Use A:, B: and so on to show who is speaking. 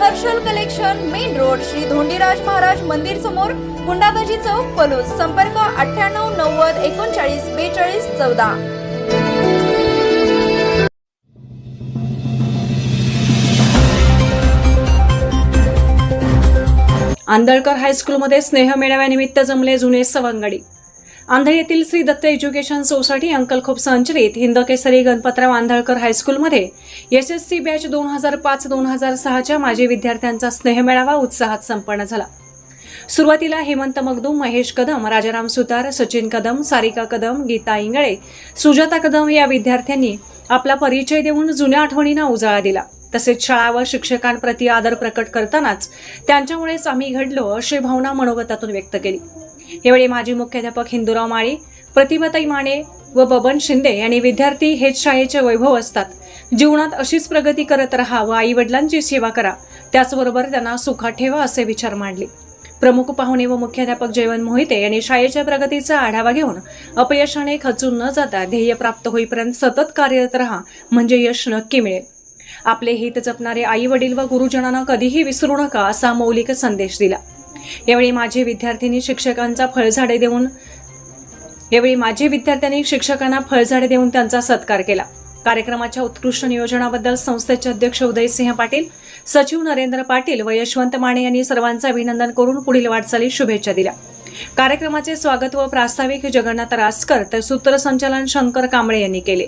A: Harshal collection main road Shri Dhondiraj Maharaj मंदिर समोर गुंडाबाजी चौक पलूस. संपर्क अठ्ठ्याण्णव नव्वद एकोणचाळीस बेचाळीस चौदा.
B: आंधळकर हायस्कूलमध्ये स्नेह मेळाव्यानिमित्त जमले जुने सवंगडी. आंधळ येथील श्री दत्त एज्युकेशन सोसायटी अंकलखोप संचलित हिंदकेसरी गणपतराव आंधळकर हायस्कूलमध्ये एस एस सी बॅच दोन हजार पाच दोन हजार सहाच्या माजी विद्यार्थ्यांचा स्नेह मेळावा उत्साहात संपन्न झाला. सुरुवातीला हेमंत मगदूम महेश कदम राजाराम सुतार सचिन कदम सारिका कदम गीता इंगळे सुजाता कदम या विद्यार्थ्यांनी आपला परिचय देऊन जुन्या आठवणींना उजाळा दिला. तसेच शाळा व शिक्षकांप्रती आदर प्रकट करतानाच त्यांच्यामुळेच आम्ही घडलो अशी भावना मनोगतातून व्यक्त केली. यावेळी माजी मुख्याध्यापक हिंदूराव माळी प्रतिभाताई माने व बबन शिंदे यांनी विद्यार्थी हेच शाळेचे वैभव असतात. जीवनात अशीच प्रगती करत राहा व आई वडिलांची सेवा करा. त्याचबरोबर त्यांना सुखात ठेवा असे विचार मांडले. प्रमुख पाहुणे व मुख्याध्यापक जयवंत मोहिते यांनी शाळेच्या प्रगतीचा आढावा घेऊन अपयशाने खचून न जाता ध्येय प्राप्त होईपर्यंत सतत कार्यरत राहा म्हणजे यश नक्की मिळेल. आपले हित जपणारे आई वडील व गुरुजनांना कधीही विसरू नका असा मौलिक संदेश दिला. यावेळी माझे विद्यार्थ्यांनी शिक्षकांचा फळझाडे देऊन यावेळी माझे विद्यार्थ्यांनी शिक्षकांना फळझाडे देऊन त्यांचा सत्कार केला. कार्यक्रमाच्या उत्कृष्ट नियोजनाबद्दल संस्थेचे अध्यक्ष उदयसिंह पाटील सचिव नरेंद्र पाटील व यशवंत माने यांनी सर्वांचं अभिनंदन करून पुढील वाटचालीस शुभेच्छा दिल्या. कार्यक्रमाचे स्वागत व प्रास्ताविक जगन्नाथ रासकर तर सूत्रसंचालन शंकर कांबळे यांनी केले.